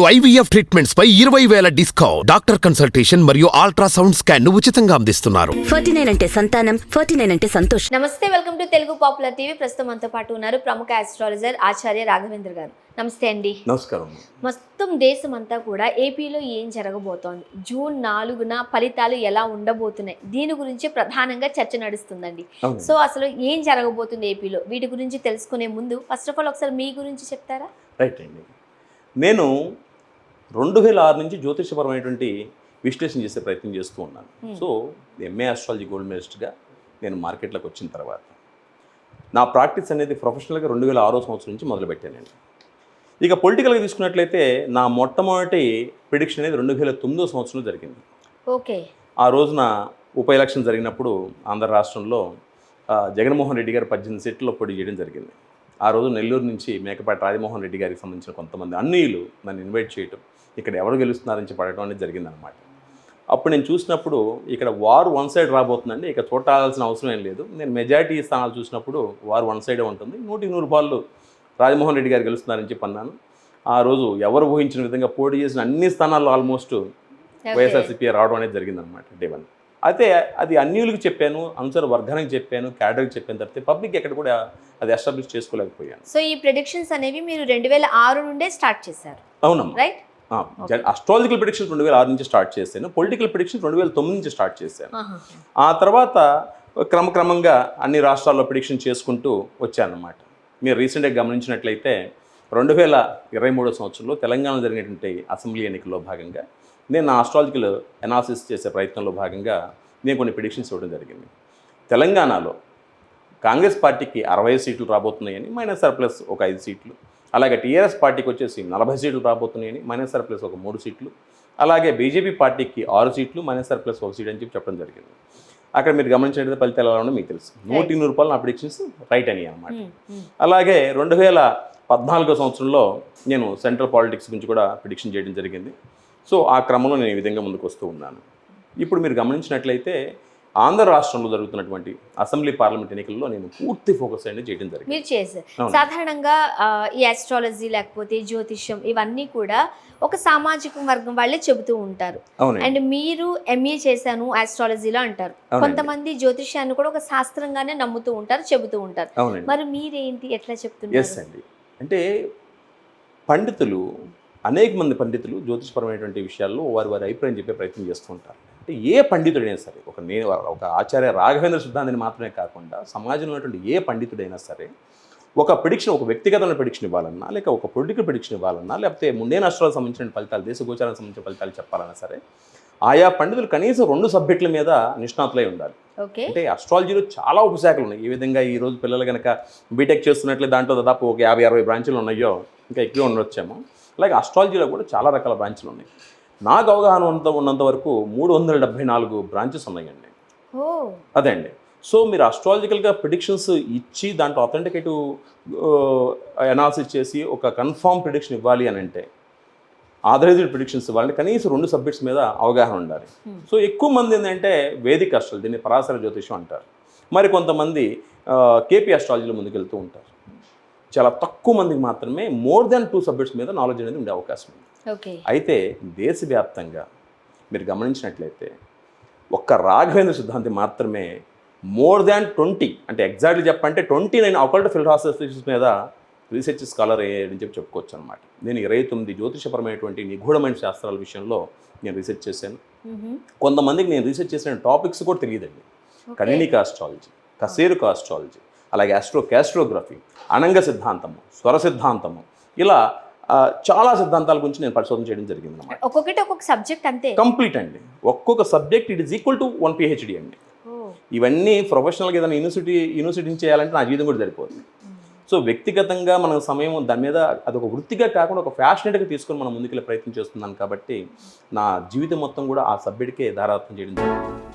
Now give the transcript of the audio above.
IVF treatments పై ఇరవై వేల డిస్కౌంట్. డాక్టర్ కన్సల్టేషన్ మరియు అల్ట్రాసౌండ్ స్కాన్ను ఉచితంగా అందిస్తున్నారు. ఫార్టీ నైన్ అంటే సంతానం ఫార్టీ నైన్ అంటే సంతోషం. నమస్తే welcome to Telugu popular TV. ప్రస్తుతం మనతో పాటు ఉన్నారు ప్రముఖ ఆస్ట్రాలజర్ ఆచార్య రాఘవేంద్ర గారు. నమస్తే అండి. నమస్కారం. మొత్తం దేశం అంతా కూడా ఏపీలో ఏం జరగబోతోంది? జూన్ నాలుగున ఫలితాలు ఎలా ఉండబోతున్నాయి? దీని గురించి ప్రధానంగా చర్చ నడుస్తుందండి. సో అసలు ఏం జరగబోతుంది ఏపీలో? వీటి గురించి తెలుసుకునే ముందు ఫస్ట్ ఆఫ్ ఆల్ ఒకసారి మీ గురించి చెప్తారా? రైట్ అండి. నేను రెండు వేల ఆరు నుంచి జ్యోతిషపరమైనటువంటి విశ్లేషణ చేసే ప్రయత్నం చేస్తూ ఉన్నాను. సో ఎంఏ ఆస్ట్రాలజీ గోల్డ్ మెడలిస్ట్గా నేను మార్కెట్లోకి వచ్చిన తర్వాత నా ప్రాక్టీస్ అనేది ప్రొఫెషనల్గా రెండు వేల ఆరో సంవత్సరం నుంచి మొదలుపెట్టానండి ఇక పొలిటికల్గా తీసుకున్నట్లయితే నా మొట్టమొదటి ప్రిడిక్షన్ అనేది రెండు వేల తొమ్మిదో సంవత్సరంలో జరిగింది. ఓకే. ఆ రోజున ఉప ఎలక్షన్ జరిగినప్పుడు ఆంధ్ర రాష్ట్రంలో జగన్మోహన్ రెడ్డి గారు పద్దెనిమిది సీట్లలో పోటీ చేయడం జరిగింది. ఆ రోజు నెల్లూరు నుంచి మేకపాటి రాజమోహన్ రెడ్డి గారికి సంబంధించిన కొంతమంది అన్నీయులు నన్ను ఇన్వైట్ చేయటం ఇక్కడ ఎవరు గెలుస్తున్నారని చెప్పి అడగడం అనేది జరిగిందనమాట అప్పుడు నేను చూసినప్పుడు ఇక్కడ వార్ వన్ సైడ్ రాబోతుందండి. ఇక చూడాల్సిన అవసరం ఏం లేదు. నేను మెజారిటీ స్థానాలు చూసినప్పుడు వార్ వన్ సైడే ఉంటుంది. నూటికి నూరు బాళ్ళు రాజమోహన్ రెడ్డి గారు గెలుస్తున్నారని చెప్పి అన్నాను. ఆ రోజు ఎవరు ఊహించిన విధంగా పోటీ చేసిన అన్ని స్థానాల్లో ఆల్మోస్ట్ వైఎస్ఆర్సీపీ రావడం అనేది జరిగిందనమాట డే వన్ అయితే అది అన్యులకు చెప్పాను అనుసర వర్గానికి చెప్పాను క్యాడర్కి చెప్పాను తప్పితే పబ్లిక్ ఎక్కడ కూడా అది ఎస్టాబ్లిష్ చేసుకోలేకపోయాను. సో ఈ ప్రిడిక్షన్స్ అనేవి మీరు రెండు వేల ఆరు నుండే స్టార్ట్ చేశారు. అవునమ్మా. రైట్ అస్ట్రాలజికల్ ప్రిడిక్షన్ రెండు వేల ఆరు నుంచి స్టార్ట్ చేశాను పొలిటికల్ ప్రిడిక్షన్ రెండు వేల తొమ్మిది నుంచి స్టార్ట్ చేశాను. ఆ తర్వాత క్రమక్రమంగా అన్ని రాష్ట్రాల్లో ప్రిడిక్షన్ చేసుకుంటూ వచ్చానన్నమాట. మీరు రీసెంట్గా గమనించినట్లయితే రెండు వేల ఇరవై మూడో సంవత్సరంలో తెలంగాణలో జరిగినటువంటి అసెంబ్లీ ఎన్నికల్లో భాగంగా నేను నా ఆస్ట్రాలజికల్ అనాలిసిస్ చేసే ప్రయత్నంలో భాగంగా నేను కొన్ని ప్రిడిక్షన్స్ ఇవ్వడం జరిగింది. తెలంగాణలో కాంగ్రెస్ పార్టీకి అరవై సీట్లు రాబోతున్నాయని మైనస్ ఆర్ ప్లస్ ఒక ఐదు సీట్లు. అలాగే టీఆర్ఎస్ పార్టీకి వచ్చేసి నలభై సీట్లు రాబోతున్నాయని మైనస్ ఆర్ ప్లస్ ఒక మూడు సీట్లు. అలాగే బీజేపీ పార్టీకి ఆరు సీట్లు మైనస్ ఆర్ ప్లస్ ఒక సీట్ అని చెప్పి చెప్పడం జరిగింది. అక్కడ మీరు గమనించినట్లయితే ఫలితాలు ఎలా మీకు తెలుసు. నూటి నూరు రూపాయలు నా ప్రిడిక్షన్స్ రైట్ అని అనమాట అలాగే రెండు వేల పద్నాలుగో సంవత్సరంలో నేను సెంట్రల్ పాలిటిక్స్ గురించి కూడా ప్రిడిక్షన్ చేయడం జరిగింది. సో ఆ క్రమంలో నేను ఈ విధంగా ముందుకు వస్తూ ఉన్నాను. ఇప్పుడు మీరు గమనించినట్లయితే ఆంధ్ర రాష్ట్రంలో జరుగుతున్నటువంటి అసెంబ్లీ పార్లమెంట్ ఎన్నికల్లో నేను పూర్తి ఫోకస్ అనేది చేయడం జరిగింది. మీరు చేశారు. సాధారణంగా ఈ ఆస్ట్రాలజీ లేకపోతే జ్యోతిష్యం ఇవన్నీ కూడా ఒక సామాజిక వర్గం వాళ్ళే చెబుతూ ఉంటారు. అండ్ మీరు ఎంఏ చేశాను ఆస్ట్రాలజీలో అంటారు. కొంతమంది జ్యోతిష్యాన్ని కూడా ఒక శాస్త్రంగానే నమ్ముతూ ఉంటారు చెబుతూ ఉంటారు. మరి మీరేంటి ఎట్లా ఎస్ చెప్తున్నారు అండి. అంటే పండితులు అనేక మంది పండితులు జ్యోతిషపరమైనటువంటి విషయాల్లో వారి వారి అభిప్రాయం చెప్పే ప్రయత్నం చేస్తూ ఉంటారు. అంటే ఏ పండితుడైనా సరే ఒక నేను ఒక ఆచార్య రాఘవేంద్ర సిద్ధాంతిని మాత్రమే కాకుండా సమాజంలో ఉన్నటువంటి ఏ పండితుడైనా సరే ఒక ప్రిడిక్షన్ ఒక వ్యక్తిగతమైన ప్రిడిక్షన్ ఇవ్వాలన్నా లేక ఒక పొలిటికల్ ప్రిడిక్షన్ ఇవ్వాలన్నా లేకపోతే ముందే నష్టాలకు సంబంధించిన ఫలితాలు దేశ గోచారానికి సంబంధించిన ఫలితాలు చెప్పాలన్నా సరే ఆయా పండితులు కనీసం రెండు సబ్జెక్టుల మీద నిష్ణాతులై ఉండాలి. ఓకే. అంటే అస్ట్రాలజీలో చాలా ఉపశాఖలు ఉన్నాయి ఈ విధంగా ఈ రోజు పిల్లలు కనుక బీటెక్ చేస్తున్నట్లే దాంట్లో దాదాపు ఒక యాభై అరవై బ్రాంచులు ఉన్నాయో ఇంకా ఎక్కువ ఉండొచ్చేమో. అలాగే అస్ట్రాలజీలో కూడా చాలా రకాల బ్రాంచులు ఉన్నాయి. నాకు అవగాహన ఉన్నంత ఉన్నంత వరకు మూడు వందల డెబ్బై నాలుగు బ్రాంచెస్ ఉన్నాయండి. అదే అండి. సో మీరు అస్ట్రాలజికల్గా ప్రిడిక్షన్స్ ఇచ్చి దాంట్లో అథెంటికేటివ్ అనాలిసిస్ చేసి ఒక కన్ఫామ్ ప్రిడిక్షన్ ఇవ్వాలి అని అంటే ఆథరైజ్డ్ ప్రిడిక్షన్స్ ఇవ్వాలంటే కనీసం రెండు సబ్జెక్ట్స్ మీద అవగాహన ఉండాలి. సో ఎక్కువ మంది ఏంటంటే వేదిక అస్ట్రాలజీ దీన్ని పరాశర జ్యోతిషం అంటారు. మరి కొంతమంది కేపీ అస్ట్రాలజీలో ముందుకెళ్తూ ఉంటారు. చాలా తక్కువ మందికి మాత్రమే మోర్ దాన్ టూ సబ్జెక్ట్స్ మీద నాలెడ్జ్ అనేది ఉండే అవకాశం ఉంది. అయితే దేశవ్యాప్తంగా మీరు గమనించినట్లయితే ఒక్క రాఘవేంద్ర సిద్ధాంతి మాత్రమే మోర్ దాన్ ట్వంటీ అంటే ఎగ్జాక్ట్లీ చెప్పంటే ట్వంటీ నైన్ అకల్ట్ ఫిల్హాసఫీస్ మీద రీసెర్చ్ స్కాలర్ అయ్యాడని చెప్పి చెప్పుకోవచ్చు అనమాట నేను ఇరవై తొమ్మిది జ్యోతిషపరమైనటువంటి నిగూఢమైన శాస్త్రాల విషయంలో నేను రీసెర్చ్ చేశాను. కొంతమందికి నేను రీసెర్చ్ చేసిన టాపిక్స్ కూడా తెలియదండి. కనినిక ఆస్ట్రాలజీ కసేరుక ఆస్ట్రాలజీ అలాగే ఆస్ట్రో క్యాస్ట్రోగ్రఫీ అనంగ సిద్ధాంతము స్వర సిద్ధాంతము ఇలా చాలా సిద్ధాంతాల గురించి నేను పరిశోధన చేయడం జరిగింది అనమాట ఒక్కొక్కటి ఒక్కొక్క సబ్జెక్ట్ అంతే? కంప్లీట్ అండి. ఒక్కొక్క subject it is equal to one PhD అండి. ఇవన్నీ ప్రొఫెషనల్గా ఏదైనా యూనివర్సిటీ యూనివర్సిటీ నుంచి చేయాలంటే నా జీవితం కూడా సరిపోతుంది సో వ్యక్తిగతంగా మన సమయం దాని మీద అదొక వృత్తిగా కాకుండా ఒక ఫ్యాషనేట్గా తీసుకొని మనం ముందుకెళ్ళే ప్రయత్నం చేస్తున్నాను కాబట్టి నా జీవితం మొత్తం కూడా ఆ సబ్జెక్ట్కే ధారాత్వం చేయడం జరిగింది